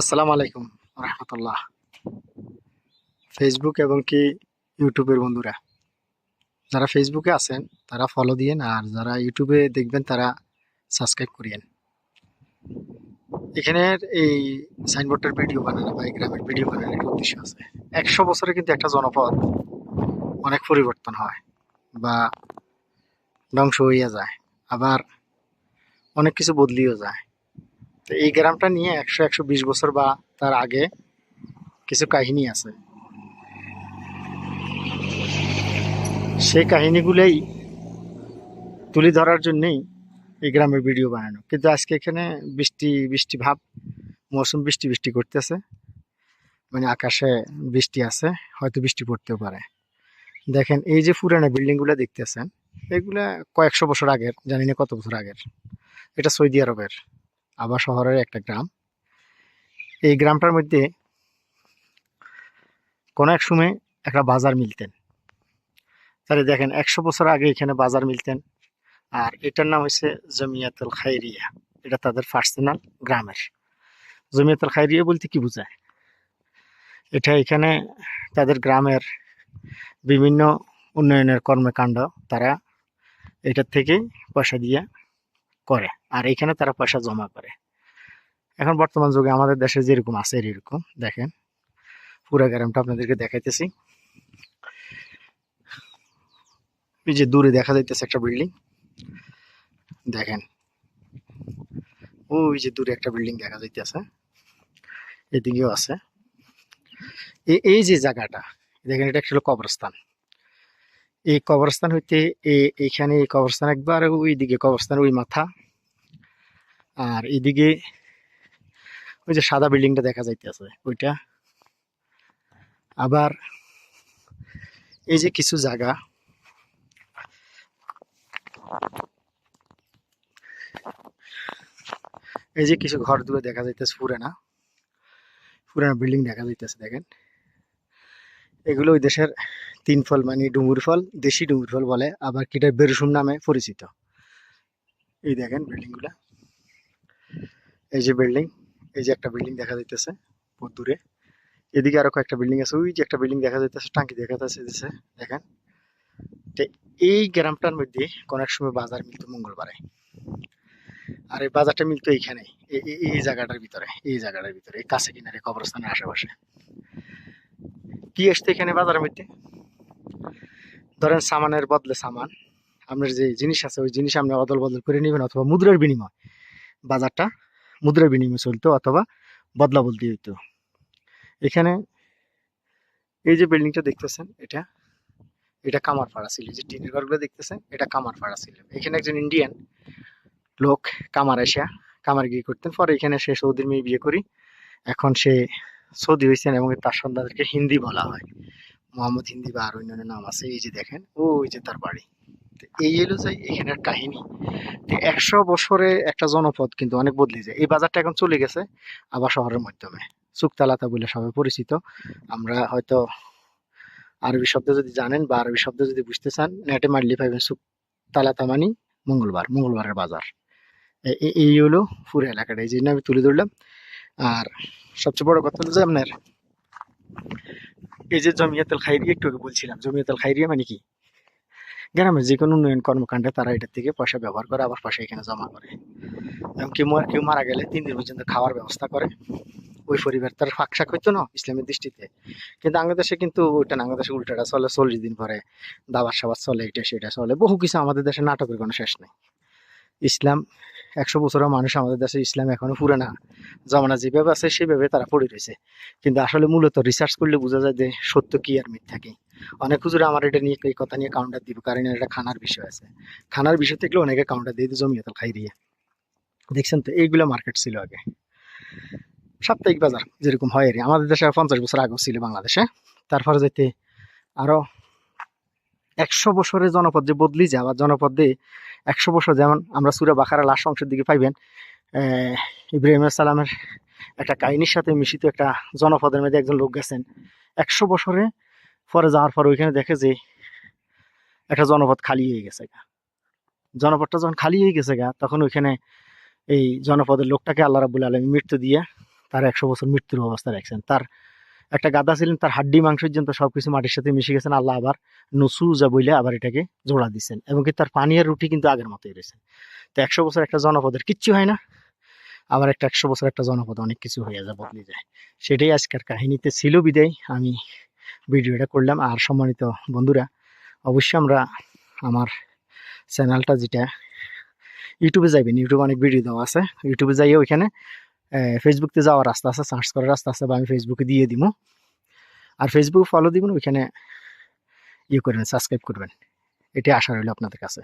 আসসালামু আলাইকুম রহমতুল্লাহ। ফেসবুক এবং কি ইউটিউবের বন্ধুরা, যারা ফেসবুকে আছেন, তারা ফলো দিয়েন আর যারা ইউটিউবে দেখবেন, তারা সাবস্ক্রাইব করিয়েন। এখানের এই সাইনবোর্ডের ভিডিও বানানো বা এই গ্রামের ভিডিও বানানোর একটা উদ্দেশ্য আছে। একশো বছরে কিন্তু একটা জনপদ অনেক পরিবর্তন হয় বা ধ্বংস হইয়া যায়, আবার অনেক কিছু বদলিও যায়। তো এই গ্রামটা নিয়ে একশো একশো বিশ বছর বা তার আগে কিছু কাহিনী আছে। সেই কাহিনীগুলোই তুলে ধরার জন্যেই এই গ্রামের ভিডিও বানানো। কিন্তু আজকে এখানে বৃষ্টি বৃষ্টি ভাব, মৌসুম বৃষ্টি বৃষ্টি করতেছে। মানে আকাশে বৃষ্টি আছে, হয়তো বৃষ্টি পড়তেও পারে। দেখেন, এই যে পুরানো বিল্ডিংগুলো দেখতেছেন, এগুলা কয়েকশো বছর আগের, জানি না কত বছর আগের। এটা সৌদি আরবের। আবার শহরের একটা গ্রাম। এই গ্রামটার মধ্যে কোনো এক সময় একটা বাজার মিলতেন। তাহলে দেখেন, একশো বছর আগে এখানে বাজার মিলতেন। আর এটার নাম হচ্ছে জমিয়াতুল খাইরিয়া। এটা তাদের পার্সোনাল গ্রামের। জমিয়াতুল খাইরিয়া বলতে কি বোঝায়? এটা এখানে তাদের গ্রামের বিভিন্ন উন্নয়নের কর্মকাণ্ড তারা এটার থেকে পয়সা দিয়ে করে। আর এখানে তারা পয়সা জমা করে। এখন বর্তমান যুগে আমাদের দেশে যেরকম আছে এরকম, দেখেন। পুরা গ্রামটা আপনাদেরকে দেখাইতেছি। যে দূরে দেখা যাইতেছে একটা বিল্ডিং। দেখেন। ওই যে দূরে একটা বিল্ডিং দেখা যাইতেছে। এদিকেও আছে। এই এই যে জায়গাটা, দেখেন এটা একটা কবরস্থান। এই কবরস্থান হইতে এ- এইখানে এই কবরস্থান একবার ওই দিকে কবরস্থান ওই মাথা। আর এদিকে ওই যে সাদা বিল্ডিংটা দেখা যাইতেছে ওইটা। আবার এই যে কিছু জায়গা। এই যে কিছু ঘর দূরে দেখা যাইতেছে পুরানা। পুরানা বিল্ডিং দেখা যাইতেছে, দেখেন। এগুলো ওই দেশের তিন ফল মানে ডুমুর ফল, দেশি ডুমুর ফল বলে, আবার কিটা বেরসুম নামে পরিচিত। এই দেখেন বিল্ডিংগুলা। এই যে বিল্ডিং, এই যে একটা বিল্ডিং দেখা যাইতেছে বহুত দূরে। এদিকে আরও কয়েকটা বিল্ডিং আছে, ওই যে একটা বিল্ডিং দেখা যাইতেছে, টাঙ্কি দেখা যাচ্ছে দেখেন। তো এই গ্রামটার মধ্যে কোন এক সময় বাজার মিলতো মঙ্গলবারে। আর এই বাজারটা মিলতো এইখানে, এই- এই- এই জায়গাটার ভিতরে, এই জায়গাটার ভিতরে, এই কাছে কিনারে কবরস্থানের আশেপাশে। কি আসতে এখানে বাজারের মধ্যে? ধরেন সামানের বদলে সামান। আপনার যে জিনিস আছে, ওই জিনিস আপনি অদল বদল করে নেবেন অথবা মুদ্রার বিনিময়। বাজারটা মুদ্রার বিনিময় চলতো অথবা বদলা বদলি হইতো। এখানে এই যে বিল্ডিংটা দেখতেছেন, এটা এটা কামারপাড়া ছিল। যে টিনের ঘরগুলো দেখতেছেন, এটা কামারপাড়া ছিল। এখানে একজন ইন্ডিয়ান লোক কামার এসিয়া কামার গিয়ে করতেন। পরে এখানে সে সৌদির মেয়ে বিয়ে করি। এখন সে সৌদি হয়েছেন এবং তার সন্তানদেরকে হিন্দি বলা হয়। মোহাম্মদ হিন্দি বা আর অন্যান্য নাম আছে, এই যে দেখেন, ওই যে তার বাড়ি। এই এলো যে এখানের কাহিনী। একশো বছরে একটা জনপদ কিন্তু অনেক বদলে যায়। এই বাজারটা এখন চলে গেছে, আবার শহরের মাধ্যমে। সুক্তালাতা বলে সবাই পরিচিত। আমরা হয়তো আরবি শব্দ যদি জানেন বা আরবি শব্দ যদি বুঝতে চান, নেটে মারলে পাইবেন সুক্তালাতা মানে মঙ্গলবার, মঙ্গলবারের বাজার। এই হলো পুরো এলাকাটা। এই জন্য আমি তুলে ধরলাম আর সবচেয়ে বড় কথা যে আপনার এই যে জমিয়াতুল খাইরিয়া একটু আগে বলছিলাম জমিয়াতুল খাইরিয়া মানে কি? গ্রামের যে কোনো উন্নয়ন কর্মকাণ্ডে তারা এটা থেকে পয়সা ব্যবহার করে, আবার পয়সা এখানে জমা করে। এবং কেউ কেউ মারা গেলে তিন দিন পর্যন্ত খাওয়ার ব্যবস্থা করে। ওই পরিবার তার ফাঁকশাক হইতো না ইসলামের দৃষ্টিতে। কিন্তু বাংলাদেশে কিন্তু ওইটা বাংলাদেশে উল্টাটা চলে, চল্লিশ দিন পরে দাবার সাবার চলে, এটা সেটা চলে। বহু কিছু আমাদের দেশে নাটকের কোনো শেষ নেই। ইসলাম একশো বছরের মানুষ আমাদের দেশে ইসলাম এখনও পুরে না। জমানা যেভাবে আছে, সেভাবে তারা পড়ে রয়েছে। কিন্তু আসলে মূলত রিসার্চ করলে বোঝা যায় যে সত্য কি আর মিথ্যা কি। অনেক হুজুরে আমার এটা নিয়ে এই কথা নিয়ে কাউন্টার দিব, কারণ এটা খানার বিষয় আছে। খানার বিষয় থাকলে অনেকে কাউন্টার দিয়ে দিত জমিয়াতল খাই দিয়ে দেখছেন তো, এইগুলো মার্কেট ছিল আগে। সাপ্তাহিক বাজার যেরকম হয় আর আমাদের দেশে পঞ্চাশ বছর আগেও ছিল বাংলাদেশে। তারপরে যেতে আরও একশো বছরের জনপদ যে বদলি যায় আবার জনপদ দিয়ে একশো বছর যেমন আমরা সুরা বাখারা লাস্ট অংশের দিকে পাইবেন ইব্রাহিম সালামের একটা কাহিনীর সাথে মিশিত একটা জনপদের মধ্যে একজন লোক গেছেন। একশো বছরে পরে যাওয়ার পর ওইখানে দেখে যে একটা জনপদ খালি হয়ে গেছে গা। জনপদটা যখন খালি হয়ে গেছে গা, তখন ওইখানে এই জনপদের লোকটাকে আল্লাহ রাবুল আলমী মৃত্যু দিয়ে তার একশো বছর মৃত্যুর অবস্থা রাখছেন। তার একটা গাদা ছিলেন, তার হাড্ডি মাংস পর্যন্ত সবকিছু মাটির সাথে মিশে গেছেন, আল্লাহ আবার নসুজা বইলে আবার এটাকে জোড়া দিচ্ছেন এবং কি তার পানি আর রুটি কিন্তু আগের মতোই রয়েছে। তো একশো বছর একটা জনপদের কিচ্ছু হয় না। আবার একটা একশো বছর একটা জনপদ অনেক কিছু হয়ে যায়, বদলে যায়। সেটাই আজকের কাহিনীতে ছিল বিদায়। আমি ভিডিওটা করলাম। আর সম্মানিত বন্ধুরা, অবশ্যই আমরা আমার চ্যানেলটা যেটা, ইউটিউবে যাইবেন, ইউটিউবে অনেক ভিডিও দেওয়া আছে। ইউটিউবে যাইয়ে ওইখানে ফেসবুকতে যাওয়ার রাস্তা আছে সার্চ করার রাস্তা আছে, বা আমি ফেসবুকে দিয়ে দিব। আর ফেসবুক ফলো দিবেন, ওইখানে ইয়ে করবেন সাবস্ক্রাইব করবেন। এটাই আশা রইল আপনাদের কাছে।